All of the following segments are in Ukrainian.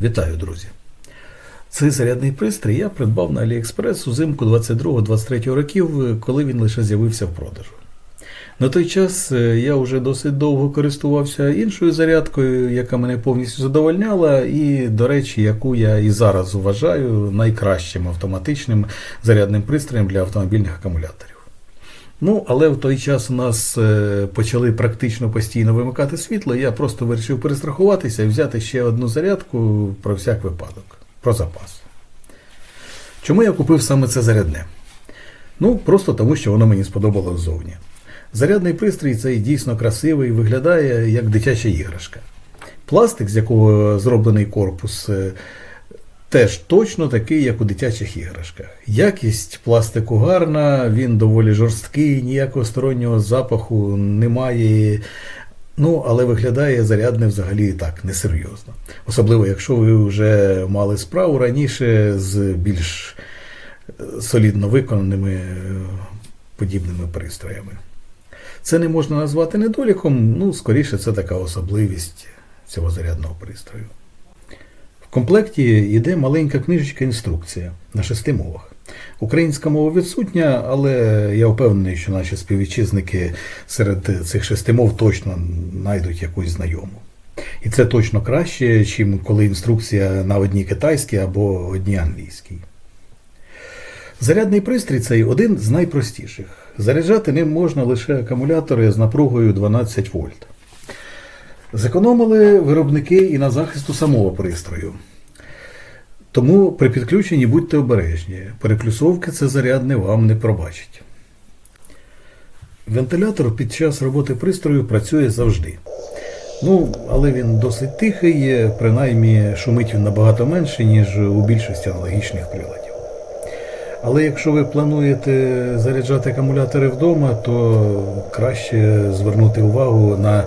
Вітаю, друзі! Цей зарядний пристрій я придбав на AliExpress узимку 22-23 років, коли він лише з'явився в продажу. На той час е, я вже досить довго користувався іншою зарядкою, яка мене повністю задовольняла, і, до речі, яку я і зараз вважаю найкращим автоматичним зарядним пристроєм для автомобільних акумуляторів. Ну, але в той час у нас е, почали практично постійно вимикати світло, я просто вирішив перестрахуватися і взяти ще одну зарядку про всяк випадок, про запас. Чому я купив саме це зарядне? Ну, просто тому, що воно мені сподобалось ззовні. Зарядний пристрій цей дійсно красивий, виглядає як дитяча іграшка. Пластик, з якого зроблений корпус, е, теж точно такий, як у дитячих іграшках. Якість пластику гарна, він доволі жорсткий, ніякого стороннього запаху немає. Ну, але виглядає зарядне взагалі так несерйозно. Особливо, якщо ви вже мали справу раніше з більш е, солідно виконаними е, подібними пристроями. Це не можна назвати недоліком, ну, скоріше, це така особливість цього зарядного пристрою. Комплекті йде маленька книжечка інструкція на шести мовах. Українська мова відсутня, але я впевнений, що наші співвітчизники серед цих шести мов точно знайдуть якусь знайому. І це точно краще, ніж коли інструкція на одній китайській або одній англійській. Зарядний пристрій цей один з найпростіших. Заряджати ним можна лише акумулятори з напругою 12 вольт. Зекономили виробники і на захисту самого пристрою. Тому при підключенні будьте обережні. Переплюсовки це зарядне вам не пробачить. Вентилятор під час роботи пристрою працює завжди. Ну, але він досить тихий, принаймні шумить він набагато менше, ніж у більшості аналогічних приладів. Але якщо ви плануєте заряджати акумулятори вдома, то краще звернути увагу на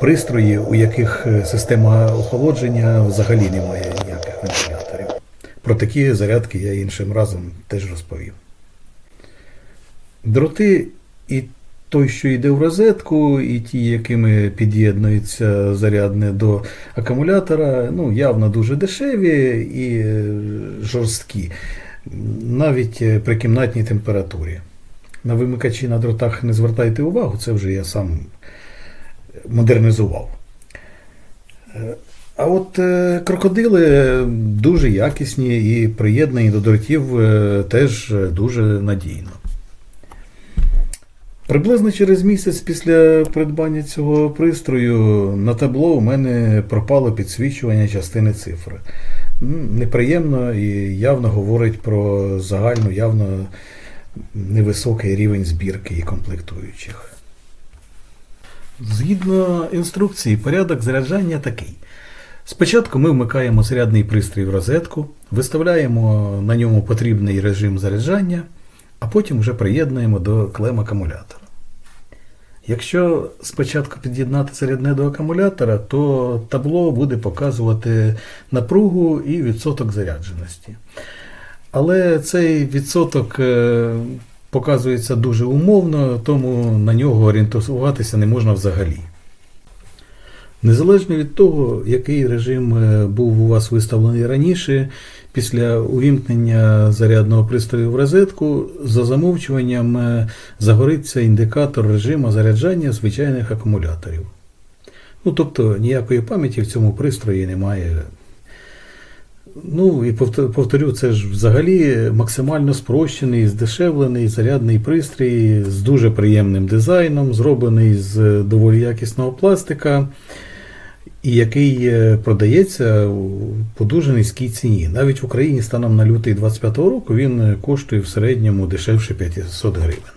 пристрої, у яких система охолодження взагалі не має ніяких вентиляторів. Про такі зарядки я іншим разом теж розповів. Дроти і той, що йде в розетку, і ті, якими під'єднується зарядне до акумулятора, ну, явно дуже дешеві і жорсткі навіть при кімнатній температурі. На вимикачі на дротах не звертайте увагу, це вже я сам модернізував. А от е, крокодили дуже якісні і приєднані до дротів е, теж дуже надійно. Приблизно через місяць після придбання цього пристрою на табло у мене пропало підсвічування частини цифри. Неприємно і явно говорить про загальну, явно невисокий рівень збірки і комплектуючих. Згідно інструкції, порядок заряджання такий. Спочатку ми вмикаємо зарядний пристрій в розетку, виставляємо на ньому потрібний режим заряджання, а потім вже приєднуємо до клем акумулятора. Якщо спочатку під'єднати зарядне до акумулятора, то табло буде показувати напругу і відсоток зарядженості. Але цей відсоток е, показується дуже умовно, тому на нього орієнтуватися не можна взагалі. Незалежно від того, який режим е, був у вас виставлений раніше, після увімкнення зарядного пристрою в розетку, за замовчуванням е, загориться індикатор режиму заряджання звичайних акумуляторів. Ну, Тобто ніякої пам'яті в цьому пристрої немає. Ну і повторю, це ж взагалі максимально спрощений, здешевлений зарядний пристрій з дуже приємним дизайном, зроблений з доволі якісного пластика і який е, продається по дуже низькій ціні. Навіть в Україні станом на лютий 2025 року він е, коштує в середньому дешевше 500 гривень.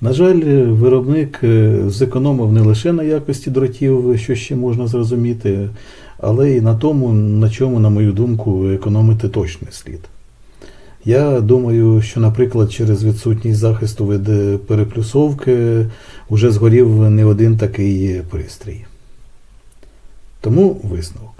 На жаль, е, виробник зекономив не лише на якості дротів, що ще можна зрозуміти, але й на тому, на чому, на мою думку, економити точно слід. Я думаю, що, наприклад, через відсутність захисту від переплюсовки вже згорів не один такий пристрій. Тому висновок.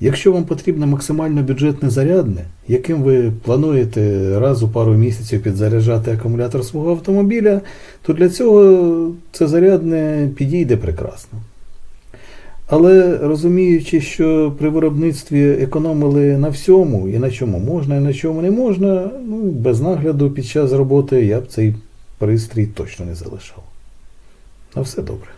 Якщо вам потрібно максимально бюджетне зарядне, яким ви плануєте раз у пару місяців підзаряджати акумулятор свого автомобіля, то для цього це зарядне підійде прекрасно. Але розуміючи, що при виробництві економили на всьому, і на чому можна, і на чому не можна, ну, без нагляду під час роботи я б цей пристрій точно не залишав. На все добре.